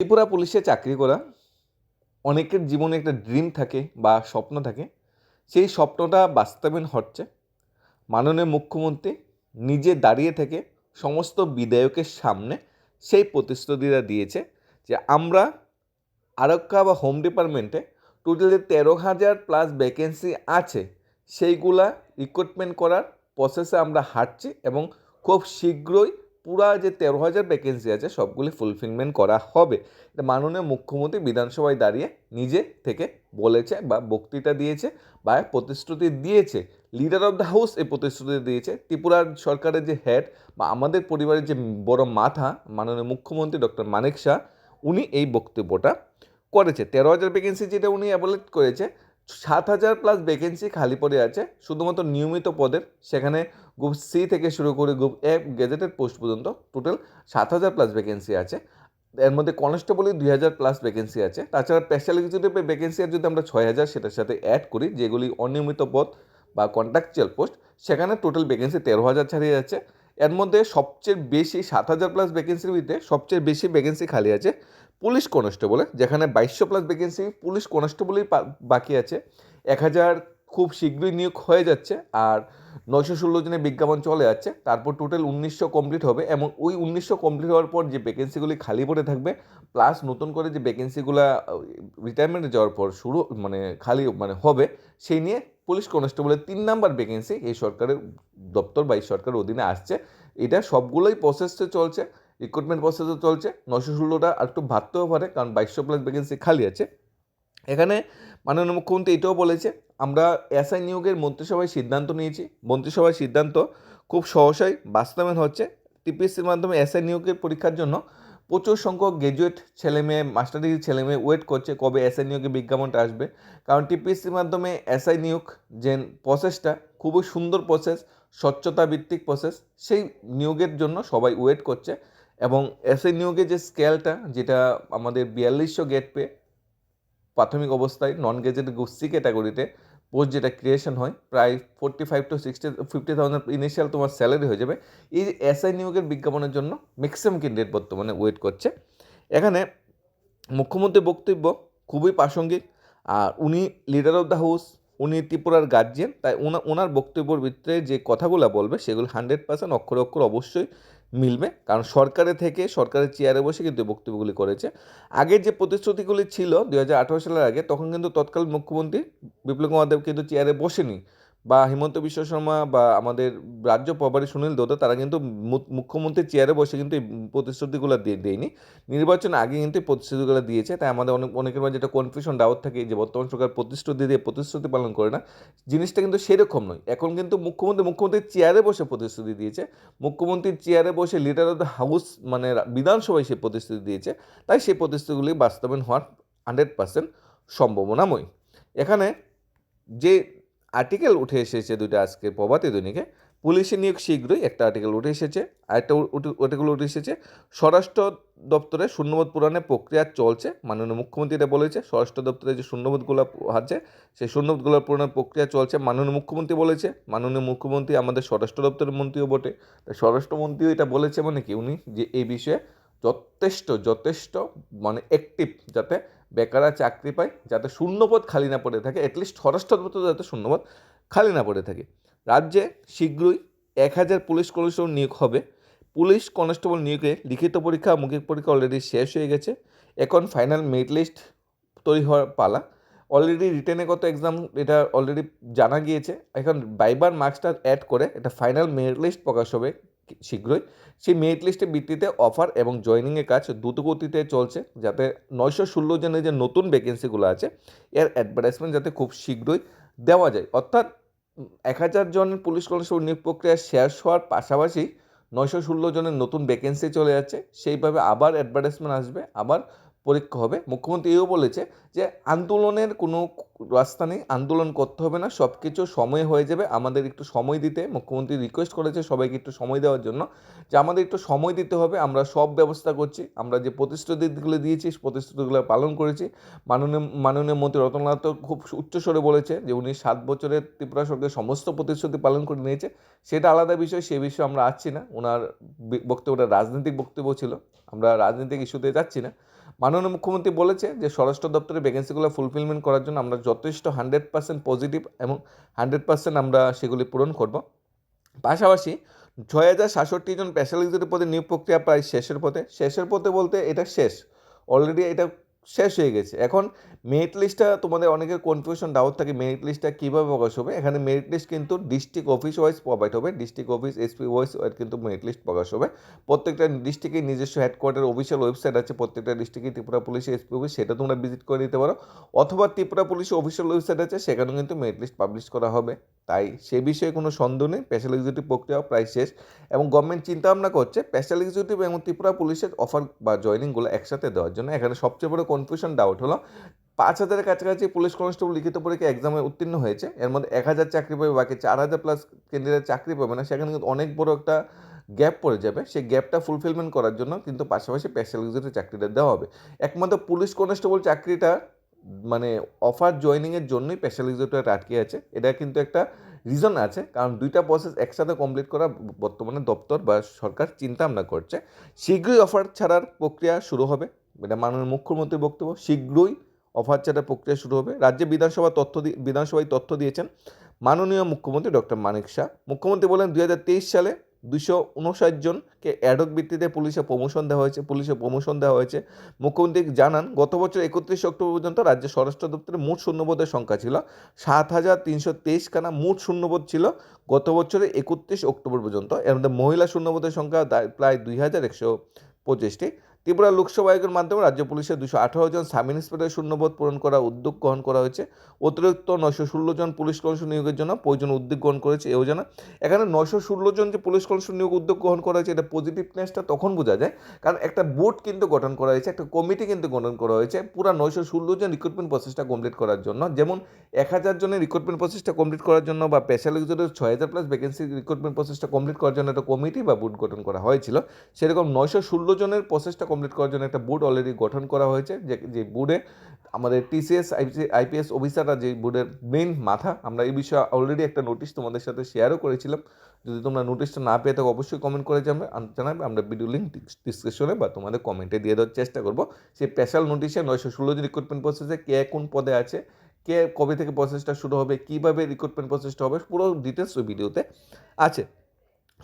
ত্রিপুরা পুলিশে চাকরি করা, অনেকের জীবনে একটা ড্রিম থাকে বা স্বপ্ন থাকে, সেই স্বপ্নটা বাস্তবায়ন হচ্ছে। মাননীয় মুখ্যমন্ত্রী নিজে দাঁড়িয়ে থেকে সমস্ত বিধায়কের সামনে সেই প্রতিশ্রুতিটা দিয়েছে যে আমরা আরক্ষা বা হোম ডিপার্টমেন্টে টোটালি তেরো হাজার প্লাস ভ্যাকেন্সি আছে, সেইগুলা রিক্রুটমেন্ট করার প্রসেসে আমরা হাঁটছি এবং খুব শীঘ্রই পুরা যে তেরো হাজার ভ্যাকেন্সি আছে, সবগুলি ফুলফিলমেন্ট করা হবে। এটা মাননীয় মুখ্যমন্ত্রী বিধানসভায় দাঁড়িয়ে নিজে থেকে বলেছে বা বক্তৃতা দিয়েছে বা প্রতিশ্রুতি দিয়েছে। লিডার অফ দ্য হাউস এই প্রতিশ্রুতি দিয়েছে। ত্রিপুরার সরকারের যে হেড বা আমাদের পরিবারের যে বড় মাথা মাননীয় মুখ্যমন্ত্রী ডক্টর মানিক শাহ, উনি এই বক্তব্যটা করেছে। তেরো হাজার ভ্যাকেন্সি যেটা উনি অ্যাভোলেট করেছে সাত হাজার প্লাস ভ্যাকেন্সি খালি পড়ে আছে, শুধুমাত্র নিয়মিত পদের। সেখানে গ্রুপ সি থেকে শুরু করে গ্রুপ এ গেজেটেড পোস্ট পর্যন্ত টোটাল সাত হাজার প্লাস ভ্যাকেন্সি আছে। এর মধ্যে কনস্টেবলই দুই হাজার প্লাস ভ্যাকেন্সি আছে। তাছাড়া স্পেশাল এক্সিকিউটিভের ভ্যাকেন্সি আর যদি আমরা ছয় হাজার সেটার সাথে অ্যাড করি, যেগুলি অনিয়মিত পদ বা কন্ট্রাকচুয়াল পোস্ট সেখানে টোটাল ভ্যাকেন্সি তেরো হাজার ছাড়িয়ে যাচ্ছে। এর মধ্যে সবচেয়ে বেশি সাত হাজার প্লাস ভ্যাকেন্সির ভিতরে সবচেয়ে বেশি ভ্যাকেন্সি খালি আছে পুলিশ কনস্টেবলে যেখানে বাইশশো প্লাস ভ্যাকেন্সি পুলিশ কনস্টেবলই বাকি আছে। এক হাজার খুব শীঘ্রই নিয়োগ হয়ে যাচ্ছে, আর নয়শো ষোলো জনের বিজ্ঞাপন চলে যাচ্ছে। তারপর টোটাল উনিশশো কমপ্লিট হবে, এবং ওই উনিশশো কমপ্লিট হওয়ার পর যে ভ্যাকেন্সিগুলি খালি পড়ে থাকবে প্লাস নতুন করে যে ভ্যাকেন্সিগুলো রিটায়ারমেন্টে যাওয়ার পর শুরু মানে খালি মানে হবে, সেই নিয়ে পুলিশ কনস্টেবলের তিন নাম্বার ভ্যাকেন্সি এই সরকারের দপ্তর বা এই সরকারের অধীনে আসছে। এটা সবগুলোই প্রসেসে চলছে। রিক্রুটমেন্ট প্রসেসও চলছে। নশো ষোলোটা আর একটু ভাবতেও পারে, কারণ বাইশশো প্লাস ভ্যাকেন্সি খালি আছে। এখানে মাননীয় মুখ্যমন্ত্রী এটাও বলেছে, আমরা এসআই নিয়োগের মন্ত্রিসভায় সিদ্ধান্ত নিয়েছি। মন্ত্রিসভার সিদ্ধান্ত খুব সহসাই বাস্তবায়ন হচ্ছে। টিপিএসসির মাধ্যমে এসআই নিয়োগের পরীক্ষার জন্য প্রচুর সংখ্যক গ্র্যাজুয়েট ছেলে মেয়ে মাস্টার ডিগ্রি ছেলে মেয়ে ওয়েট করছে কবে এসআই নিয়োগের বিজ্ঞাপনটা আসবে। কারণ টিপিএসসির মাধ্যমে এসআই নিয়োগ যে প্রসেসটা খুবই সুন্দর প্রসেস স্বচ্ছতা ভিত্তিক প্রসেস সেই নিয়োগের জন্য সবাই ওয়েট করছে। এবং এসআই নিয়োগের যে স্কেলটা, যেটা আমাদের বিয়াল্লিশশো গেট পে প্রাথমিক অবস্থায় নন গেজেট গুসি ক্যাটাগরিতে পোস্ট যেটা ক্রিয়েশন হয়, প্রায় forty five to sixty fifty thousand initial তোমার স্যালারি হয়ে যাবে। এই এসআই নিয়োগের বিজ্ঞাপনের জন্য ম্যাক্সিমাম ক্যান্ডিডেট বর্তমানে ওয়েট করছে। এখানে মুখ্যমন্ত্রীর বক্তব্য খুবই প্রাসঙ্গিক। আর উনি লিডার অফ দ্য হাউস উনি ত্রিপুরার গার্জিয়ান তাই ওনা ওনার বক্তব্যের ভিতরে যে কথাগুলো বলবে, সেগুলো হান্ড্রেড পার্সেন্ট অক্ষরে অক্ষর অবশ্যই মিলবে। কারণ সরকারের থেকে, সরকারের চেয়ারে বসে কিন্তু বক্তব্যগুলি করেছে। আগের যে প্রতিশ্রুতিগুলি ছিল দু হাজার আঠারো সালের আগে, তখন কিন্তু তৎকালীন মুখ্যমন্ত্রী বিপ্লব কুমার দেব কিন্তু চেয়ারে বসেনি। বা হিমন্ত বিশ্ব শর্মা বা আমাদের রাজ্য প্রভারী সুনীল দত্ত, তারা কিন্তু মুখ্যমন্ত্রীর চেয়ারে বসে কিন্তু এই প্রতিশ্রুতিগুলো দিয়ে, দেয়নি। নির্বাচন আগে কিন্তু এই প্রতিশ্রুতিগুলো দিয়েছে, তাই আমাদের অনেক, অনেকের মাঝে একটা কনফিউশন ডাউট থাকে যে বর্তমান সরকার প্রতিশ্রুতি দিয়ে প্রতিশ্রুতি পালন করে না। জিনিসটা কিন্তু সেরকম নয়। এখন কিন্তু মুখ্যমন্ত্রী মুখ্যমন্ত্রীর চেয়ারে বসে প্রতিশ্রুতি দিয়েছে মুখ্যমন্ত্রীর চেয়ারে বসে লিডার অফ দ্য হাউস মানে বিধানসভায় সে প্রতিশ্রুতি দিয়েছে, তাই সেই প্রতিশ্রুতিগুলি বাস্তবায়ন হওয়ার হান্ড্রেড পার্সেন্ট সম্ভাবনাময়। এখানে যে আর্টিকেল উঠে এসেছে দুইটা আজকে প্রভাতী দৈনিকে। পুলিশের নিয়োগ শীঘ্রই একটা আর্টিকেল উঠে এসেছে। আরেকটা আর্টিকেল উঠে এসেছে, স্বরাষ্ট্র দপ্তরে শূন্যবোধ পূরণের প্রক্রিয়া চলছে। মাননীয় মুখ্যমন্ত্রী এটা বলেছে, স্বরাষ্ট্র দপ্তরে যে শূন্যবোধগুলো আছে সেই শূন্যবোধগুলো পূরণের প্রক্রিয়া চলছে। মাননীয় মুখ্যমন্ত্রী বলেছে, মাননীয় মুখ্যমন্ত্রী আমাদের স্বরাষ্ট্র দপ্তরের মন্ত্রীও বটে। তাই স্বরাষ্ট্রমন্ত্রীও এটা বলেছে মানে কি? উনি যে এই বিষয়ে যথেষ্ট যথেষ্ট মানে অ্যাক্টিভ যাতে বেকাররা চাকরি পায় যাতে শূন্যপদ খালি না পড়ে থাকে অ্যাটলিস্ট স্বরাষ্ট্র দপ্তর যাতে শূন্যপদ খালি না পড়ে থাকে। রাজ্যে শীঘ্রই এক হাজার পুলিশ কনস্টেবল নিয়োগ হবে। পুলিশ কনস্টেবল নিয়োগে লিখিত পরীক্ষা, মৌখিক পরীক্ষা অলরেডি শেষ হয়ে গেছে। এখন ফাইনাল মেরিট লিস্ট তৈরি হওয়ার পালা। অলরেডি রিটেনে কত এক্সাম এটা অলরেডি জানা গিয়েছে। এখন বাইবার মার্কসটা অ্যাড করে, এটা ফাইনাল মেরিট লিস্ট প্রকাশ হবে। শীঘ্রই। সেই মেরিট লিস্টের ভিত্তিতে অফার এবং জয়নিংয়ের কাজ দ্রুতগতিতে চলছে, যাতে নয়শো ষোলো জনের যে নতুন ভ্যাকেন্সিগুলো আছে, এর অ্যাডভার্টাইজমেন্ট যাতে খুব শীঘ্রই দেওয়া যায়। অর্থাৎ এক হাজার জন পুলিশ কনস্টেবল নিয়োগ প্রক্রিয়া শেষ হওয়ার পাশাপাশি নয়শো ষোলো জনের নতুন ভ্যাকেন্সি চলে যাচ্ছে। সেইভাবে আবার অ্যাডভার্টাইজমেন্ট আসবে, আবার পরীক্ষা হবে। মুখ্যমন্ত্রী এও বলেছে যে, আন্দোলনের কোনো রাস্তা নেই, আন্দোলন করতে হবে না সব কিছু সময় হয়ে যাবে। আমাদের একটু সময় দিতে, মুখ্যমন্ত্রী রিকোয়েস্ট করেছে সবাইকে একটু সময় দেওয়ার জন্য যে, আমাদের একটু সময় দিতে হবে, আমরা সব ব্যবস্থা করছি, আমরা যে প্রতিশ্রুতিগুলো দিয়েছি, প্রতিশ্রুতিগুলো পালন করেছি। মাননীয় মাননীয় মন্ত্রী রতনলাল তো খুব উচ্চস্বরে বলেছে যে, উনি সাত বছরের ত্রিপুরা সরকারের সমস্ত প্রতিশ্রুতি পালন করে নিয়েছে। সেটা আলাদা বিষয়, সে বিষয়ে আমরা আসছি না। ওনার বক্তব্যটা রাজনৈতিক বক্তব্য ছিল। আমরা রাজনৈতিক ইস্যুতে যাচ্ছি না। মাননীয় মুখ্যমন্ত্রী বলেছে যে স্বরাষ্ট্র দপ্তরের ভ্যাকেন্সিগুলো ফুলফিলমেন্ট করার জন্য আমরা যথেষ্ট হান্ড্রেড পার্সেন্ট পজিটিভ এবং হান্ড্রেড পার্সেন্ট আমরা সেগুলি পূরণ করব। পাশাপাশি ছয় হাজার সাতষট্টি জন স্পেশালিস্টের পদে নিয়োগ প্রক্রিয়া প্রায় শেষের পথে। শেষের পথে বলতে এটা শেষ। অলরেডি এটা শেষ হয়ে গেছে। এখন মেরিট লিস্টটা তোমাদের অনেকের কনফিউশন ডাউট থাকে মেরিট লিস্টটা কীভাবে প্রকাশ হবে? এখানে মেরিট লিস্ট কিন্তু ডিস্ট্রিক্ট অফিস ওয়াইজ প্রোভাইড হবে। ডিস্ট্রিক্ট অফিস এসপি ওয়াইজ কিন্তু মেরিট লিস্ট প্রকাশ হবে। প্রত্যেকটা ডিস্ট্রিক্টে নিজস্ব হেডকোয়ার্টার অফিসিয়াল ওয়েবসাইট আছে। প্রত্যেকটা ডিস্ট্রিক্টে ত্রিপুরা পুলিশ এসপি অফিস সেটা তোমরা ভিজিট করে নিতে পারো। অথবা ত্রিপুরা পুলিশ অফিসিয়াল ওয়েবসাইট আছে, সেখানেও কিন্তু মেরিট লিস্ট পাবলিশ করা হবে। তাই সে বিষয়ে কোনো সন্দেহ নেই। স্পেশাল এক্সিকিউটিভ প্রক্রিয়াও প্রায় শেষ এবং গভর্নমেন্ট চিন্তা ভাবনা করছে স্পেশাল এক্সিকিউটিভ এবং ত্রিপুরা পুলিশের অফার বা জয়নিংগুলো একসাথে দেওয়ার জন্য। এখানে সবচেয়ে বড় কনফিউশন ডাউট হলো পাঁচ হাজারের কাছাকাছি পুলিশ কনস্টেবল লিখিত পরীক্ষা এক্সামে উত্তীর্ণ হয়েছে। এর মধ্যে এক হাজার চাকরি পাবে, বাকি চার হাজার প্লাস ক্যান্ডিডেট চাকরি পাবে না। সেখানে কিন্তু অনেক বড় একটা গ্যাপ পড়ে যাবে। সেই গ্যাপটা ফুলফিলমেন্ট করার জন্য কিন্তু পাশাপাশি স্পেশাল এক্সিকিউটিভ চাকরিটা দেওয়া হবে। একমাত্র পুলিশ কনস্টেবল চাকরিটা মানে অফার জয়নিংয়ের জন্যই স্পেশাল এক্সিকিউটিভ আটকে আছে। এটা কিন্তু একটা রিজন আছে, কারণ দুইটা প্রসেস একসাথে কমপ্লিট করা বর্তমানে দপ্তর বা সরকার চিন্তা ভাবনা করছে। শীঘ্রই অফার ছাড়ার প্রক্রিয়া শুরু হবে, এটা মাননীয় মুখ্যমন্ত্রীর বক্তব্য। শীঘ্রই অফার ছাড়ার প্রক্রিয়া শুরু হবে। রাজ্যে বিধানসভা তথ্য দি- বিধানসভায় তথ্য দিয়েছেন মাননীয় মুখ্যমন্ত্রী ডক্টর মানিক শাহ। মুখ্যমন্ত্রী বলেন তেইশ সালে দুশো উনষাট জনকে অ্যাডক ভিত্তিতে পুলিশে প্রমোশন দেওয়া হয়েছে, পুলিশে প্রমোশন দেওয়া হয়েছে। মুখ্যমন্ত্রী জানান, গত বছর একত্রিশ অক্টোবর পর্যন্ত রাজ্যের স্বরাষ্ট্র দপ্তরের মোট শূন্যপদের সংখ্যা ছিল। সাত হাজার তিনশো তেইশ খানা মোট শূন্যপদ ছিল। গত বছরের একত্রিশ অক্টোবর পর্যন্ত এর মধ্যে মহিলা শূন্যপদের সংখ্যা প্রায় দুই হাজার একশো পঁচিশটি। ত্রিপুরা লোকসভা আয়োগের মাধ্যমে রাজ্য পুলিশের দুশো আঠারো জন সাব ইন্সপেক্টর শূন্যবোধ পূরণ করার উদ্যোগ গ্রহণ করা হয়েছে। অতিরিক্ত নয়শো ষোলো জন পুলিশ কমিশন নিয়োগের জন্য প্রয়োজন উদ্যোগ গ্রহণ করেছে এও জানা। এখানে নয়শো ষোলো জন যে পুলিশ কমিশন নিয়োগ উদ্যোগ গ্রহণ করা হয়েছে, এটা পজিটিভনেসটা তখন বোঝা যায়। কারণ একটা বোর্ড কিন্তু গঠন করা হয়েছে, একটা কমিটি কিন্তু গঠন করা হয়েছে পুরো নয়শো ষোলো জন রিক্রুটমেন্ট প্রসেসটা কমপ্লিট করার জন্য। যেমন এক হাজার জনের রিক্রুটমেন্ট প্রসেসটা কমপ্লিট করার জন্য বা স্পেশাল এক্সিকিউটিভ ছয় হাজার প্লাস ভ্যাকেন্সি রিক্রুটমেন্ট প্রসেসটা কমপ্লিট করার জন্য একটা কমিটি বা বোর্ড গঠন করা হয়েছিল। সেরকম নয়শো ষোলো জনের প্রসেসটা কমপ্লিট করার জন্য একটা বোর্ড অলরেডি গঠন করা হয়েছে, যে যে বোর্ডে আমাদের টিসিএস আইপিএস অফিসাররা যে বোর্ডের মেইন মাথা, আমরা এই বিষয়ে অলরেডি একটা নোটিশ তোমাদের সাথে শেয়ারও করেছিলাম। যদি তোমরা নোটিশটা না পেয়ে থাকো, অবশ্যই কমেন্ট করে যাবে জানাবে, আমরা ভিডিও লিঙ্ক ডিসক্রিপশনে বা তোমাদের কমেন্টে দিয়ে দেওয়ার চেষ্টা করব। সেই স্পেশাল নোটিশে নয়শো ষোলো জন রিক্রুটমেন্ট প্রসেসে কে কোন পদে আছে, কে কবে থেকে প্রসেসটা শুরু হবে, কীভাবে রিক্রুটমেন্ট প্রসেসটা হবে, পুরো ডিটেলস ওই ভিডিওতে আছে।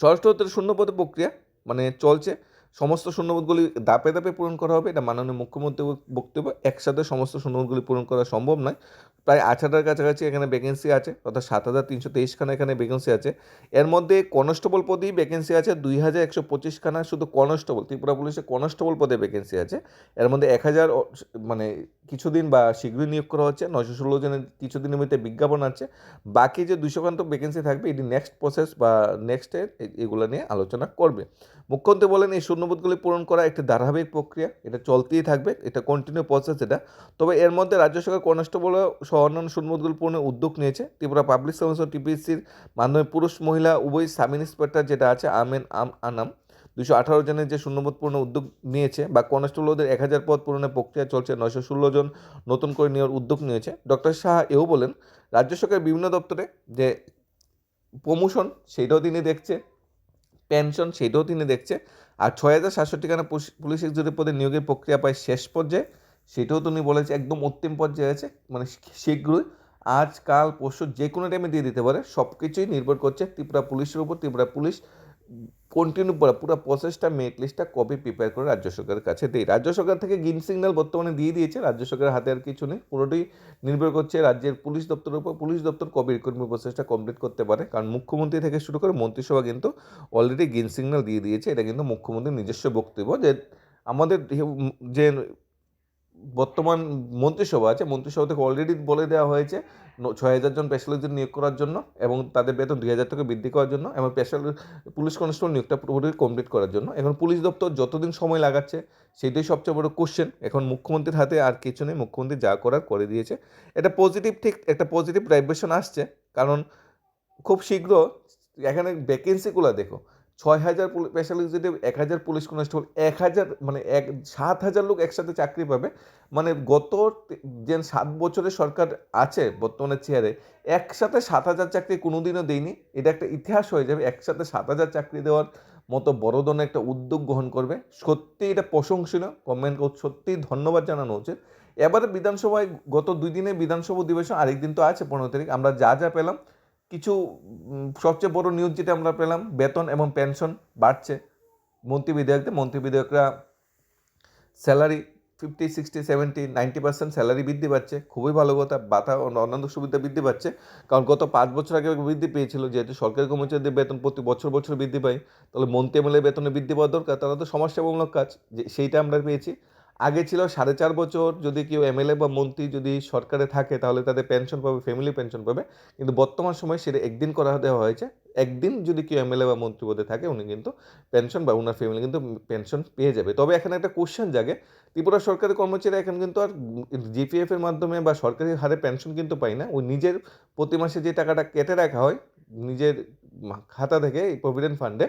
ষষ্ঠ হতে শূন্যপদ প্রক্রিয়া মানে চলছে। সমস্ত শূন্যপদগুলি দাপে দাপে পূরণ করা হবে, এটা মাননীয় মুখ্যমন্ত্রী বক্তব্য। একসাথে সমস্ত শূন্যপদগুলি পূরণ করা সম্ভব নয়। প্রায় আট হাজার কাছাকাছি এখানে ভ্যাকেন্সি আছে, অর্থাৎ সাত হাজার তিনশো তেইশখানা এখানে ভ্যাকেন্সি আছে। এর মধ্যে কনস্টেবল পদেই ভ্যাকেন্সি আছে, দুই হাজার একশো পঁচিশখানা শুধু কনস্টেবল ত্রিপুরা পুলিশে কনস্টেবল পদে ভ্যাকেন্সি আছে। এর মধ্যে এক হাজার মানে কিছুদিন বা শীঘ্রই নিয়োগ করা হচ্ছে, নয়শো ষোলো জনের কিছুদিনের মধ্যে বিজ্ঞাপন আছে। বাকি যে দুশো খান্ত ভ্যাকেন্সি থাকবে, এটি নেক্সট প্রসেস বা নেক্সটে এগুলো নিয়ে আলোচনা করবে। মুখ্যমন্ত্রী বলেন, এই শূন্যপদগুলি পূরণ করা একটি ধারাবাহিক প্রক্রিয়া। এটা চলতেই থাকবে। এটা কন্টিনিউ প্রসেস এটা। তবে এর মধ্যে রাজ্য সরকার কনস্টেবল সহ অন্যান্য শূন্যপদগুলি পূরণের উদ্যোগ নিয়েছে। ত্রিপুরা পাবলিক সার্ভিস টিপিএসসির মাধ্যমে পুরুষ, মহিলা, উভয় সাব ইন্সপেক্টর যেটা আছে, আমেন আম আনাম দুশো আঠারো জনের যে শূন্যপদ পূরণের উদ্যোগ নিয়েছে বা কনস্টেবলদের এক হাজার পদ পূরণের প্রক্রিয়া চলছে, নয়শো ষোলো জন নতুন করে নেওয়ার উদ্যোগ নিয়েছে। ডক্টর শাহ এও বলেন, রাজ্য সরকারের বিভিন্ন দপ্তরে যে প্রমোশন সেটাও তিনি দেখছে পেনশন সেটাও তিনি দেখছে। আর ছয় হাজার সাতষট্টি খানা পুলিশ এক্সিকিউটিভ পদে নিয়োগের প্রক্রিয়া পায় শেষ পর্যায়ে। সেটাও তুমি বলেছে একদম অন্তিম পর্যায়ে আছে মানে শীঘ্রই। আজ কাল পরশু যে কোনো টাইমে দিয়ে দিতে পারে সব কিছুই নির্ভর করছে ত্রিপুরা পুলিশের উপর, ত্রিপুরা পুলিশ কন্টিনিউ করা পুরো প্রসেসটা মেরিট লিস্টটা কপি প্রিপেয়ার করে রাজ্য সরকারের কাছে দেয় রাজ্য সরকার থেকে গ্রিন সিগন্যাল বর্তমানে দিয়ে দিয়েছে। রাজ্য সরকারের হাতে আর কিছু নেই। পুরোটাই নির্ভর করছে রাজ্যের পুলিশ দপ্তরের উপর। পুলিশ দপ্তর কবে রিক্রুটমেন্ট প্রসেসটা কমপ্লিট করতে পারে। কারণ মুখ্যমন্ত্রী থেকে শুরু করে মন্ত্রিসভা কিন্তু অলরেডি গ্রিন সিগন্যাল দিয়ে দিয়েছে। এটা কিন্তু মুখ্যমন্ত্রীর নিজস্ব বক্তব্য যে আমাদের যে বর্তমান মন্ত্রিসভা আছে, মন্ত্রিসভা থেকে অলরেডি বলে দেওয়া হয়েছে ছয় হাজার জন স্পেশালিস্ট নিয়োগ করার জন্য এবং তাদের বেতন দুই হাজার টাকা বৃদ্ধি করার জন্য এবং স্পেশাল পুলিশ কনস্টেবল নিয়োগটা পুরোপুরি কমপ্লিট করার জন্য। এখন পুলিশ দপ্তর যতদিন সময় লাগাচ্ছে সেটাই সবচেয়ে বড় কোশ্চেন এখন মুখ্যমন্ত্রীর হাতে আর কিছু নেই, মুখ্যমন্ত্রী যা করার করে দিয়েছে। এটা পজিটিভ ঠিক, একটা পজিটিভ ভাইব্রেশন আসছে, কারণ খুব শীঘ্র, এখানে ভ্যাকেন্সিগুলো দেখো ছয় হাজার স্পেশাল এক্সিকিউটিভ এক হাজার পুলিশ কনস্টেবল এক হাজার মানে এক সাত হাজার লোক একসাথে চাকরি পাবে। মানে গত যে সাত বছরের সরকার আছে বর্তমানে চেয়ারে একসাথে সাত হাজার চাকরি কোনোদিনও দেয়নি। এটা একটা ইতিহাস হয়ে যাবে। একসাথে সাত হাজার চাকরি দেওয়ার মতো বড় ধরনের একটা উদ্যোগ গ্রহণ করবে। সত্যি এটা প্রশংসনীয়। গভর্নমেন্ট সত্যি ধন্যবাদ জানানো উচিত। এবারে বিধানসভায় গত দুই দিনে বিধানসভা অধিবেশন, আরেকদিন তো আছে পনেরো তারিখ। আমরা যা যা পেলাম কিছু সবচেয়ে বড় নিউজ যেটা আমরা পেলাম, বেতন এবং পেনশন বাড়ছে। মন্ত্রী বিধায়কদের, মন্ত্রী বিধায়করা salary fifty sixty seventy ninety percent salary বৃদ্ধি পাচ্ছে। খুবই ভালো কথা বাতা অন্যান্য সুবিধা বৃদ্ধি পাচ্ছে। কারণ গত পাঁচ বছর আগে বৃদ্ধি পেয়েছিল, যেহেতু সরকারি কর্মচারীদের বেতন প্রতি বছর বছর বৃদ্ধি পায়, তাহলে মন্ত্রী এমএলএ বেতনে বৃদ্ধি পাওয়া দরকার তারা তো সমাজসেবামূলক কাজ, যে সেইটা আমরা পেয়েছি। আগে ছিল সাড়ে চার বছর যদি কেউ এমএলএ বা মন্ত্রী যদি সরকারে থাকে, তাহলে তাদের পেনশন পাবে ফ্যামিলি পেনশন পাবে। কিন্তু বর্তমান সময়ে সেটা একদিন করা দেওয়া হয়েছে। একদিন যদি কেউ এমএলএ বা মন্ত্রী পদে থাকে, উনি কিন্তু পেনশন বা ওনার ফ্যামিলি কিন্তু পেনশন পেয়ে যাবে। তবে এখানে একটা কোশ্চেন জাগে, ত্রিপুরা সরকারি কর্মচারী এখন কিন্তু আর জিপিএফ এর মাধ্যমে বা সরকারি হারে পেনশন কিন্তু পায় না। ওই নিজের প্রতি মাসে যে টাকাটা কেটে রাখা হয় নিজের খাতা থেকে এই প্রভিডেন্ট ফান্ডে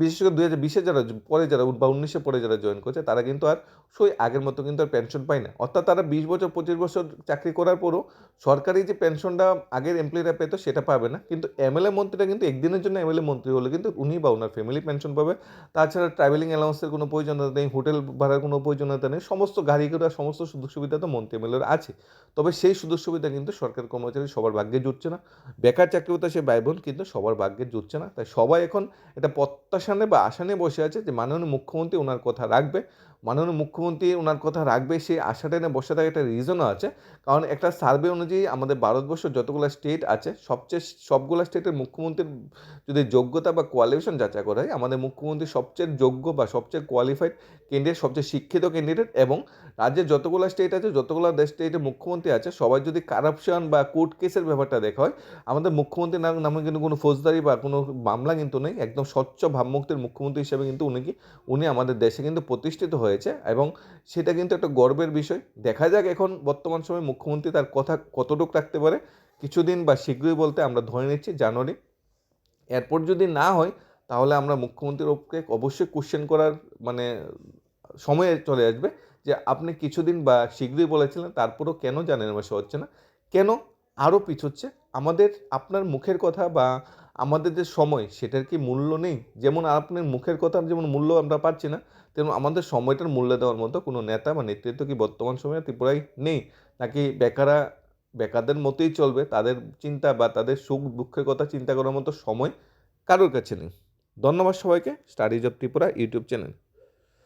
বিশেষ করে দুই হাজার বিশে যারা পরে যারা বা উনিশে পরে যারা জয়েন করছে, তারা কিন্তু আর সই আগের মতো কিন্তু আর পেনশন পায় না। অর্থাৎ তারা বিশ বছর, পঁচিশ বছর চাকরি করার পরও সরকারি যে পেনশনটা আগের এমপ্লয়িরা পেত, সেটা পাবে না। কিন্তু এমএলএ মন্ত্রীটা কিন্তু একদিনের জন্য এমএলএ মন্ত্রী হলে কিন্তু উনি বা ওনার ফ্যামিলি পেনশন পাবে। তাছাড়া ট্রাভেলিং অ্যালাউন্সের কোনো প্রয়োজনীয়তা নেই হোটেল ভাড়ার কোনো প্রয়োজনীয়তা নেই, সমস্ত গাড়ি ঘোড়া, সমস্ত সুযোগ সুবিধা তো মন্ত্রী এমএলএর আছে। তবে সেই সুযোগ সুবিধা কিন্তু সরকারি কর্মচারী সবার ভাগ্যে জুটছে না। বেকার চাকরিতে সে ভাই বোন কিন্তু সবার ভাগ্যে জুটছে না। তাই সবাই এখন এটা প্রত্যাশা বা আশা বসে আছে যে মাননীয় মুখ্যমন্ত্রী ওনার কথা রাখবে। মাননীয় মুখ্যমন্ত্রী ওনার কথা রাখবে, সেই আশাটা নিয়ে বসে থাকার একটা রিজনও আছে। কারণ একটা সার্ভে অনুযায়ী আমাদের ভারতবর্ষ যতগুলো স্টেট আছে, সবচেয়ে সবগুলো স্টেটের মুখ্যমন্ত্রীর যদি যোগ্যতা বা কোয়ালিফিকেশন যাচাই করা হয়, আমাদের মুখ্যমন্ত্রী সবচেয়ে যোগ্য বা সবচেয়ে কোয়ালিফাইড ক্যান্ডিডেট সবচেয়ে শিক্ষিত ক্যান্ডিডেট এবং রাজ্যের যতগুলো স্টেট আছে, যতগুলো স্টেটের মুখ্যমন্ত্রী আছে, সবাই যদি কারাপশন বা কোর্ট কেসের ব্যাপারটা দেখা হয়, আমাদের মুখ্যমন্ত্রী নাম নামে কিন্তু কোনো ফৌজদারি বা কোনো মামলা কিন্তু নেই। একদম স্বচ্ছ ভাবমুক্তির মুখ্যমন্ত্রী হিসেবে কিন্তু উনি কি উনি আমাদের দেশে কিন্তু প্রতিষ্ঠিত হয়েছে এবং সেটা কিন্তু একটা গর্বের বিষয়। দেখা যাক এখন বর্তমান সময়ে মুখ্যমন্ত্রী তার কথা কতটুকু রাখতে পারে। কিছুদিন বা শীঘ্রই বলতে আমরা ধরে নিচ্ছি জানুয়ারি। এরপর যদি না হয়, তাহলে আমরা মুখ্যমন্ত্রীর ওপরে অবশ্যই কোশ্চেন করার মানে সময়ে চলে আসবে যে আপনি কিছুদিন বা শীঘ্রই বলেছিলেন, তারপরও কেন জানেন মাসে হচ্ছে না? কেন আরও পিছোচ্ছে? আমাদের, আপনার মুখের কথা বা আমাদের যে সময়, সেটার কি মূল্য নেই? যেমন আপনার মুখের কথা, যেমন মূল্য আমরা পাচ্ছি না, তেমন আমাদের সময়টার মূল্য দেওয়ার মতো কোনো নেতা বা নেতৃত্ব কি বর্তমান সময়ে ত্রিপুরায় নেই? নাকি বেকারা বেকারদের মতোই চলবে, তাদের চিন্তা বা তাদের সুখ দুঃখের কথা চিন্তা করার মতো সময় কারোর কাছে নেই? ধন্যবাদ সবাইকে, studies of Tripura YouTube channel.